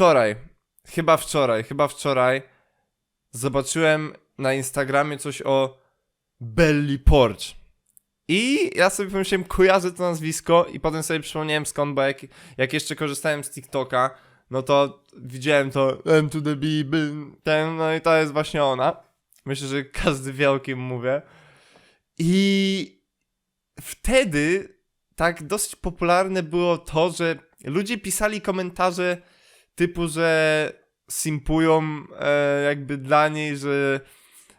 wczoraj, chyba wczoraj, chyba wczoraj zobaczyłem na Instagramie coś o Belly Porch. I ja sobie pomyślałem, kojarzę to nazwisko i potem sobie przypomniałem skąd, bo jak, jak jeszcze korzystałem z TikToka, no to widziałem to M to the B, ten, no i to jest właśnie ona. Myślę, że każdy wie o kim mówię. I wtedy tak dosyć popularne było to, że ludzie pisali komentarze typu, że simpują e, jakby dla niej, że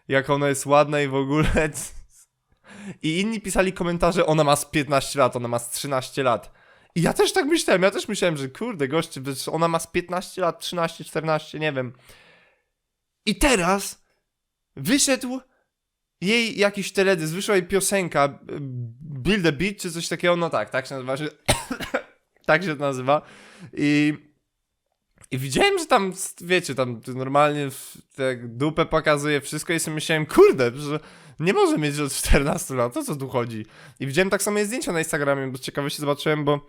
jak ona jest ładna i w ogóle. I inni pisali komentarze, ona ma z 15 lat, ona ma z 13 lat. I ja też tak myślałem, ja też myślałem, że kurde, goście, ona ma z 15 lat, 13, 14, nie wiem. I teraz wyszedł jej jakiś teledysk, wyszła jej piosenka y, Build a Beat, czy coś takiego, no tak, tak się nazywa, tak się to nazywa. I, I widziałem, że tam, wiecie, tam normalnie tak dupę pokazuje wszystko i sobie myślałem, kurde, że nie może mieć od 14 lat, o co tu chodzi? I widziałem tak samo zdjęcia na Instagramie, bo z ciekawości zobaczyłem, bo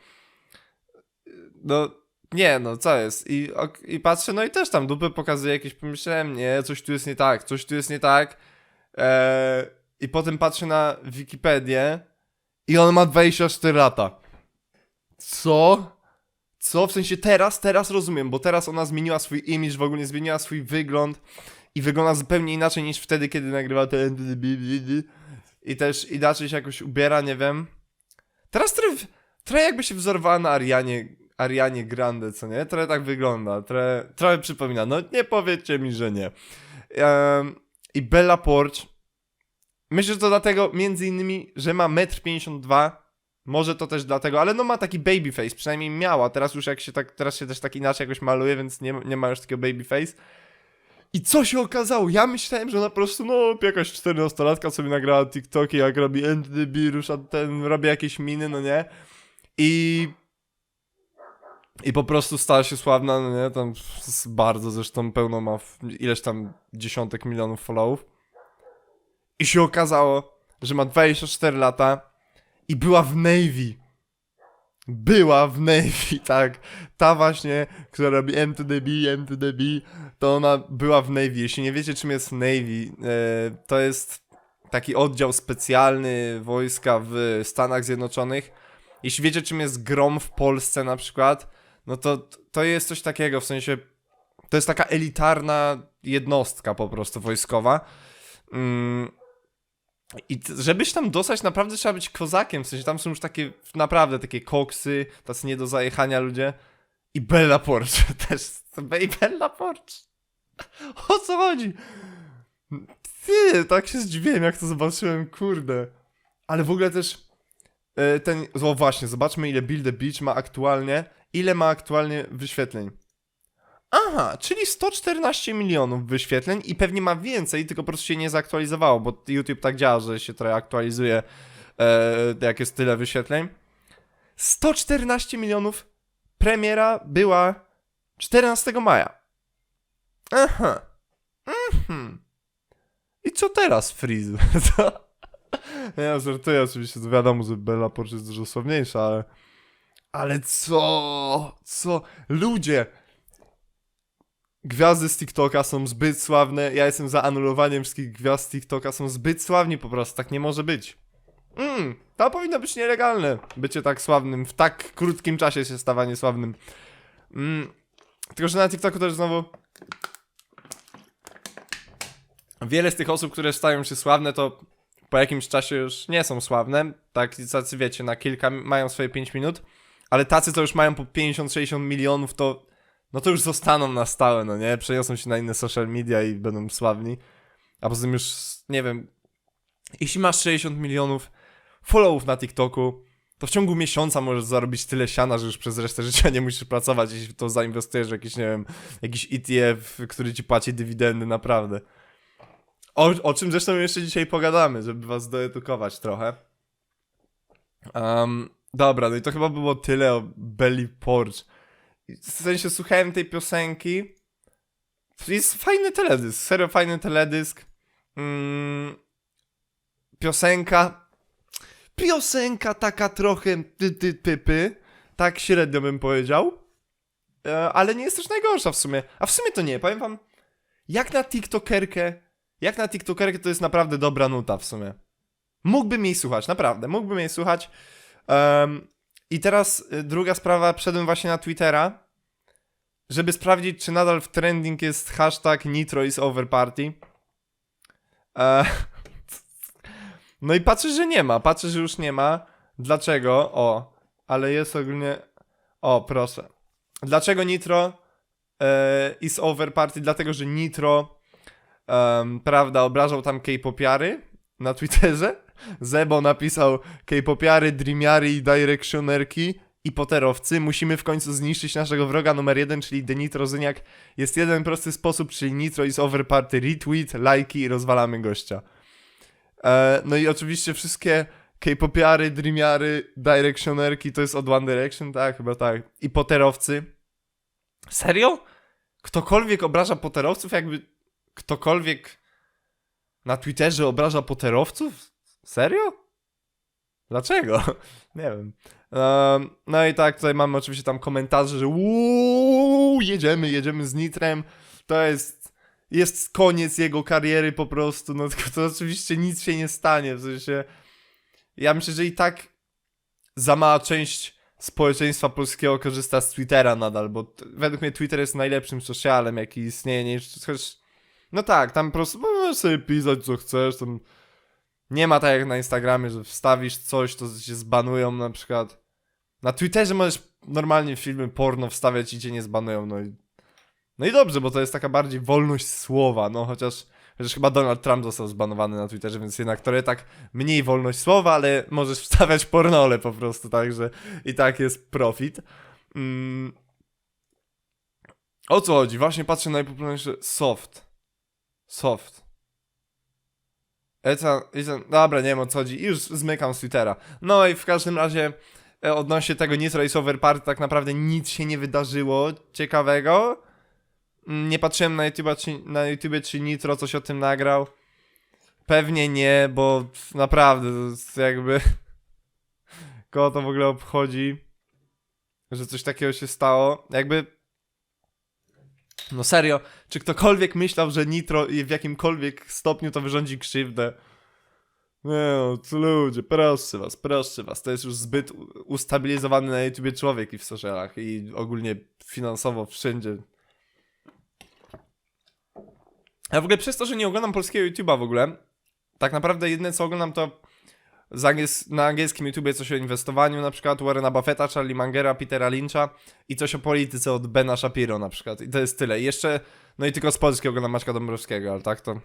no, nie, no, co jest? I, I patrzę, no i też tam dupę pokazuje jakieś, pomyślałem, nie, coś tu jest nie tak, coś tu jest nie tak. Eee, I potem patrzę na Wikipedię i on ma 24 lata. Co? Co? W sensie teraz, teraz rozumiem, bo teraz ona zmieniła swój image, w ogóle zmieniła swój wygląd i wygląda zupełnie inaczej niż wtedy, kiedy nagrywa te i też inaczej się jakoś ubiera, nie wiem. Teraz trochę, trochę jakby się wzorowała na Arianie, Arianie Grande, co nie? Trochę tak wygląda, trochę, trochę przypomina. No nie powiedzcie mi, że nie. Em, I Bella Porch. Myślę, że to dlatego, między innymi, że ma 1,52 m. Może to też dlatego, ale no ma taki babyface, przynajmniej miała. Teraz już jak się tak, teraz się też tak inaczej jakoś maluje, więc nie, nie ma już takiego babyface. I co się okazało? Ja myślałem, że ona po prostu, no, jakaś 14-latka sobie nagrała TikToki, jak robi NDB, rusza ten, robi jakieś miny, no nie? I... I po prostu stała się sławna, no nie? Tam bardzo zresztą pełno ma ileś tam dziesiątek milionów followów. I się okazało, że ma 24 lata i była w Navy. Była w Navy, tak. Ta właśnie, która robi M to the B, M to the to ona była w Navy. Jeśli nie wiecie, czym jest Navy, e, to jest taki oddział specjalny wojska w Stanach Zjednoczonych. Jeśli wiecie, czym jest GROM w Polsce na przykład, no to to jest coś takiego, w sensie to jest taka elitarna jednostka po prostu wojskowa. Mm. I żebyś tam dostać, naprawdę trzeba być kozakiem, w sensie tam są już takie, naprawdę takie koksy, tacy nie do zajechania ludzie. I Bella Porch też. I Bella Porch. O co chodzi? Ty, tak się zdziwiłem, jak to zobaczyłem, kurde. Ale w ogóle też e, ten, o właśnie, zobaczmy ile Build the Beach ma aktualnie, ile ma aktualnie wyświetleń. Aha, czyli 114 milionów wyświetleń i pewnie ma więcej, tylko po prostu się nie zaktualizowało, bo YouTube tak działa, że się trochę aktualizuje, e, jak jest tyle wyświetleń. 114 milionów premiera była 14 maja. Aha. Mhm. I co teraz, Freeze? Co? Ja żartuję oczywiście, to wiadomo, że Bella Porsche jest dużo sławniejsza, ale... Ale co? Co? Ludzie! Gwiazdy z TikToka są zbyt sławne, ja jestem za anulowaniem wszystkich gwiazd z TikToka, są zbyt sławni po prostu, tak nie może być. Mm, to powinno być nielegalne, bycie tak sławnym, w tak krótkim czasie się stawanie sławnym. Mm, tylko, że na TikToku też znowu... Wiele z tych osób, które stają się sławne, to po jakimś czasie już nie są sławne. Tak, tacy wiecie, na kilka mają swoje 5 minut, ale tacy, co już mają po 50-60 milionów, to no to już zostaną na stałe, no nie? Przeniosą się na inne social media i będą sławni. A poza tym już, nie wiem, jeśli masz 60 milionów followów na TikToku, to w ciągu miesiąca możesz zarobić tyle siana, że już przez resztę życia nie musisz pracować, jeśli to zainwestujesz w jakiś, nie wiem, jakiś ETF, który ci płaci dywidendy, naprawdę. O, o czym zresztą jeszcze dzisiaj pogadamy, żeby was doedukować trochę. Um, dobra, no i to chyba było tyle o Belly Porch. W sensie słuchałem tej piosenki. Jest fajny teledysk, serio fajny teledysk. Mm, piosenka. Piosenka taka trochę ty, ty, ty, py. Tak średnio bym powiedział. e, ale nie jest też najgorsza w sumie. A w sumie to nie, powiem wam, jak na TikTokerkę, jak na TikTokerkę to jest naprawdę dobra nuta w sumie. Mógłbym jej słuchać, naprawdę, mógłbym jej słuchać. Em, I teraz y, druga sprawa, wszedłem właśnie na Twittera, żeby sprawdzić, czy nadal w trending jest hashtag Nitro is over party. E, no i patrzę, że nie ma, patrzę, że już nie ma. Dlaczego? O, ale jest ogólnie... O, proszę. Dlaczego Nitro e, is over party? Dlatego, że Nitro, prawda, obrażał tam K-popiary na Twitterze. Zebo napisał K-popiary, dreamiary i directionerki i poterowcy. Musimy w końcu zniszczyć naszego wroga numer jeden, czyli Denitrozyniak. Jest jeden prosty sposób, czyli Nitro is over party, retweet, lajki i rozwalamy gościa. E, no i oczywiście wszystkie K-popiary, dreamiary, directionerki to jest od One Direction, tak? Chyba tak. I poterowcy. Serio? Ktokolwiek obraża poterowców, jakby ktokolwiek na Twitterze obraża poterowców? Serio? Dlaczego? Nie wiem. Ehm, no i tak, tutaj mamy oczywiście tam komentarze, że uuu, jedziemy, jedziemy z Nitrem. To jest, jest koniec jego kariery po prostu, no tylko to oczywiście nic się nie stanie, w sensie ja myślę, że i tak za mała część społeczeństwa polskiego korzysta z Twittera nadal, bo według mnie Twitter jest najlepszym socialem, jaki istnieje, nie, chociaż no tak, tam po prostu możesz sobie pisać co chcesz, tam nie ma tak jak na Instagramie, że wstawisz coś, to cię zbanują na przykład. Na Twitterze możesz normalnie filmy porno wstawiać i cię nie zbanują, no i... No i dobrze, bo to jest taka bardziej wolność słowa, no chociaż... Chociaż chyba Donald Trump został zbanowany na Twitterze, więc jednak to tak mniej wolność słowa, ale możesz wstawiać pornole po prostu, także i tak jest profit. Mm. O co chodzi? Właśnie patrzę na najpopularniejsze soft. Soft. Ethan, Ethan, dobra, nie wiem o co chodzi. I Już zmykam z Twittera. No i w każdym razie e, odnośnie tego Nitro is Over Party tak naprawdę nic się nie wydarzyło ciekawego. Mm, Nie patrzyłem na YouTube, czy, na YouTube, czy Nitro coś o tym nagrał. Pewnie nie, bo naprawdę to jakby... Kogo to w ogóle obchodzi, że coś takiego się stało. Jakby... No serio, czy ktokolwiek myślał, że Nitro w jakimkolwiek stopniu to wyrządzi krzywdę? No, co ludzie, proszę was, proszę was, to jest już zbyt ustabilizowany na YouTubie człowiek i w socialach i ogólnie finansowo wszędzie. Ja w ogóle przez to, że nie oglądam polskiego YouTube'a w ogóle, tak naprawdę jedyne co oglądam to angiels- na angielskim YouTubie coś o inwestowaniu na przykład Warrena Buffetta, Charlie Mangera, Petera Lyncha i coś o polityce od Bena Shapiro na przykład i to jest tyle. I jeszcze, no i tylko z polskiego oglądam Maćka Dąbrowskiego, ale tak to